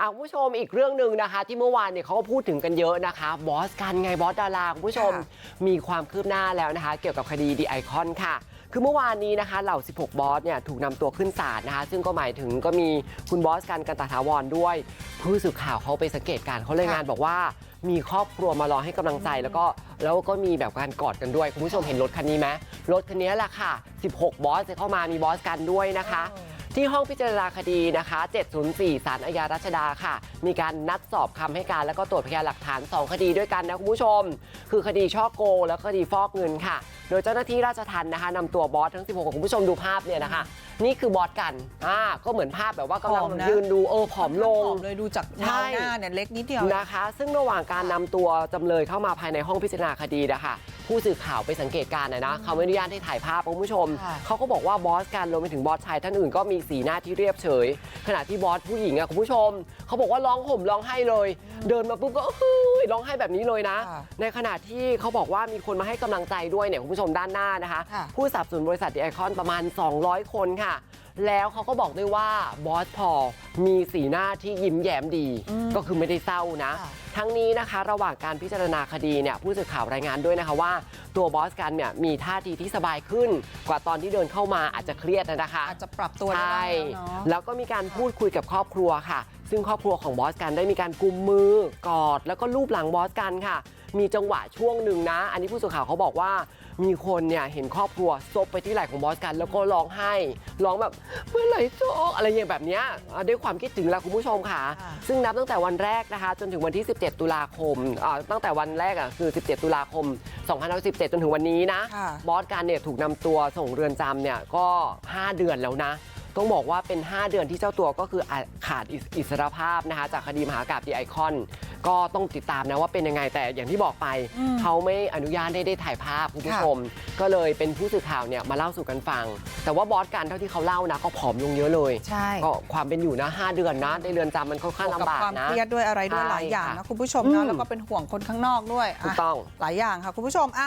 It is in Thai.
อะคุณผู้ชมอีกเรื่องหนึ่งนะคะ ที่เมื่อวานเนี่ยเขาก็พูดถึงกันเยอะนะคะ บอสกันไงบอสดาราคุณผู้ชมค่ะมีความคืบหน้าแล้วนะคะ เกี่ยวกับคดีดีไอคอนค่ะคือเมื่อวานนี้นะคะเหล่า 16 บอสเนี่ยถูกนำตัวขึ้นศาลนะคะ ซึ่งก็หมายถึงก็มีคุณบอสกันกันตาถาวรด้วย ผู้สื่อข่าวเขาไปสังเกตการณ์เขารายงานบอกว่ามีครอบครัวมารอให้กำลังใจแล้วก็แล้วก็มีแบบการกอดกันด้วย คุณผู้ชมเห็นรถคันนี้ไหมรถคันนี้แหละค่ะ 16 บอสจะเข้ามามีบอสกันด้วยนะคะ ที่ห้องพิจารณาคดีนะคะ704สารอาญารัชดาค่ะ มีการนัดสอบคำให้การแล้วก็ตรวจพยานหลักฐาน 2 คดีด้วยกันนะคุณผู้ชม คือคดีช่อโกงและคดีฟอกเงินค่ะ โดยเจ้าหน้าที่ราชทัณฑ์นะคะนำตัวบอสทั้ง 16ของคุณผู้ชมดูภาพเนี่ยนะคะนี่คือบอสกัน อ่า ก็เหมือนภาพแบบว่ากำลังผอมนะยืนดูเออผอมลงผอมเลยดูจากใช่เงาหน้าเนี่ยเล็กนิดเดียวนะคะ ซึ่งระหว่างการนำตัวจำเลยเข้ามาภายในห้องพิจารณาคดีนะคะผู้สื่อข่าวไปสังเกตการณ์นะนะเขาไม่อนุญาตให้ถ่ายภาพคุณผู้ชมค่ะเขาก็บอกว่าบอสกันรวมไปถึงบอสชายท่านอื่นก็มีสีหน้าที่เรียบเฉย ขณะที่บอสผู้หญิงอะคุณผู้ชม เขาบอกว่าร้องห่มร้องไห้เลย เดินมาปุ๊บก็เฮ้ยร้องไห้แบบนี้เลยนะค่ะในขณะที่เขาบอกว่ามีคนมาให้กำลังใจด้วยเนี่ยคุณผู้ชมด้านหน้านะคะค่ะผู้สนับสนุนบริษัทดีไอคอนประมาณ 200 คนค่ะ แล้วเขาก็บอกด้วยว่าบอสพอลมีสีหน้าที่ยิ้มแย้มดี ก็คือไม่ได้เศร้านะค่ะทั้งนี้นะคะ ระหว่างการพิจารณาคดีเนี่ยผู้สื่อข่าวรายงานด้วยนะคะว่า ตัวบอสกันเนี่ยมีท่าทีที่สบายขึ้นกว่าตอนที่เดินเข้ามาอาจจะเครียดนะคะอาจจะปรับตัวได้ใช่แล้วเนาะแล้วก็มีการพูดคุยกับครอบครัวค่ะซึ่งครอบครัวของบอสกันได้มีการกุมมือกอดแล้วก็ลูบหลังบอสกันค่ะ มีจังหวะช่วงหนึ่งนะอันนี้ผู้สื่อข่าวเขาบอกว่ามีคนเนี่ยเห็นครอบครัวซบไปที่ไหล่ของบอสกัน แล้วก็ร้องไห้ร้องแบบเมื่อไหร่โจกอะไรอย่างแบบเนี้ยอะด้วยความคิดถึงแหละคุณผู้ชมค่ะค่ะ ซึ่งนับตั้งแต่วันแรกนะคะ จนถึงวันที่ 17 ตุลาคมอ่าตั้งแต่วันแรกอะคือ 17 ตุลาคม2517 จนถึงวันนี้นะค่ะบอสการเนี่ยถูกนำตัวส่งเรือนจำเนี่ยก็ 5 เดือนแล้วนะ ต้องบอกว่าเป็น 5 เดือนที่เจ้าตัวก็คืออาขาดอิสอิสรภาพนะคะจากคดีมหากาบดีไอคอน ก็ต้องติดตามนะว่าเป็นยังไงแต่อย่างที่บอกไปอืมเขาไม่อนุญาตให้ได้ถ่ายภาพคุณผู้ชม ก็เลยเป็นผู้สื่อข่าวเนี่ยมาเล่าสู่กันฟัง แต่ว่าบอสการเท่าที่เขาเล่านะก็ผอมลงเยอะเลยใช่ก็ความเป็นอยู่นะ5เดือนนะในเรือนจำมันค่อนข้างกับลำบากความนะเครียดด้วยอะไรด้วยใช่หลายอย่างค่ะนะคุณผู้ชมอืนะมแล้วก็เป็นห่วงคนข้างนอกด้วยถูกอะต้องหลายอย่างค่ะคุณผู้ชมอะ